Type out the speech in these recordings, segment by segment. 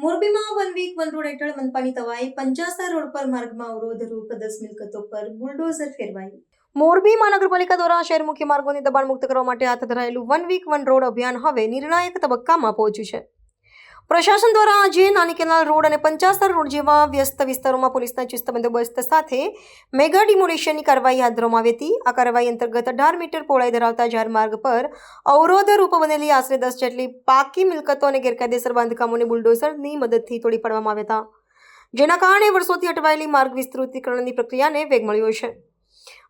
One road હેઠળ મનપાની તવાઈ Panchasar road પર માર્ગમાં અવરોધ રૂપ દસ મિલકતો પર બુલડોઝર ફેરવાયું મોરબી મહાનગરપાલિકા દ્વારા શહેર મુખ્ય માર્ગોની દબાણ મુક્ત કરવા માટે હાથ ધરાયેલું વન વીક વન રોડ અભિયાન હવે નિર્ણાયક તબક્કામાં પહોંચ્યું છે. પ્રશાસન દ્વારા આજે નાની કેનાલ રોડ અને પંચાસર રોડ જેવા વ્યસ્ત વિસ્તારોમાં પોલીસના ચુસ્ત બંદોબસ્ત સાથે મેગા ડિમોલિશનની કાર્યવાહી હાથ ધરવામાં આવી હતી. આ કાર્યવાહી અંતર્ગત અઢાર મીટર પહોળાઈ ધરાવતા જાહેર માર્ગ પર અવરોધ રૂપ બનેલી આશરે દસ જેટલી પાકી મિલકતો અને ગેરકાયદેસર બાંધકામોને બુલડોઝરની મદદથી તોડી પાડવામાં આવ્યા હતા. જેના કારણે વર્ષોથી અટવાયેલી માર્ગ વિસ્તૃતિકરણની પ્રક્રિયાને વેગ મળ્યો છે.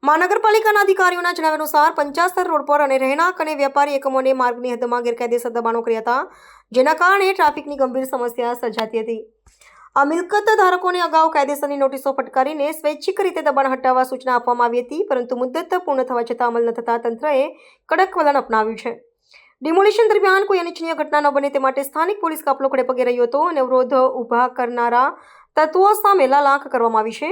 મહાનગરપાલિકાના અધિકારીઓના જણાવ્યા અનુસાર પંચાસર રોડ પર અને રહેણાંક અને વ્યાપારી એકમોને માર્ગની હદમાં ગેરકાયદેસર દબાણો કર્યા હતા. જેના કારણે ટ્રાફિકની ગંભીર સમસ્યા સર્જાતી હતી. આ મિલકત ધારકોને અગાઉ કાયદેસરની નોટિસો ફટકારીને સ્વૈચ્છિક રીતે દબાણ હટાવવા સૂચના આપવામાં આવી હતી, પરંતુ મુદ્દત પૂર્ણ થવા છતાં અમલ ન થતાં તંત્રએ કડક વલણ અપનાવ્યું છે. ડિમોલિશન દરમિયાન કોઈ અનિચ્છનીય ઘટના ન બને તે માટે સ્થાનિક પોલીસ કાફલો ખડે પગે રહ્યો હતો અને અવરોધ ઊભા કરનારા તત્વો સામે લાલાંક કરવામાં આવી છે.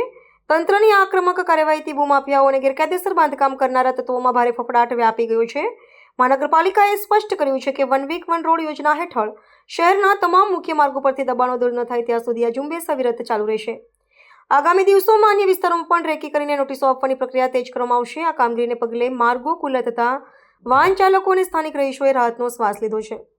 તંત્રની આક્રમક કાર્યવાહીથી ભૂમાફિયાઓ અને ગેરકાયદેસર બાંધકામ કરનારા તત્વોમાં ભારે ફફડાટ વ્યાપી ગયો છે. મહાનગરપાલિકાએ સ્પષ્ટ કર્યું છે કે વન વીક વન રોડ યોજના હેઠળ શહેરના તમામ મુખ્ય માર્ગો પરથી દબાણો દૂર ન થાય ત્યાં સુધી આ ઝુંબેશ અવિરત ચાલુ રહેશે. આગામી દિવસોમાં અન્ય વિસ્તારોમાં પણ રેકી કરીને નોટિસો આપવાની પ્રક્રિયા તેજ કરવામાં આવશે. આ કામગીરીને પગલે માર્ગો ખુલ્લા થતાં વાહન ચાલકો અને સ્થાનિક રહીશોએ રાહતનો શ્વાસ લીધો છે.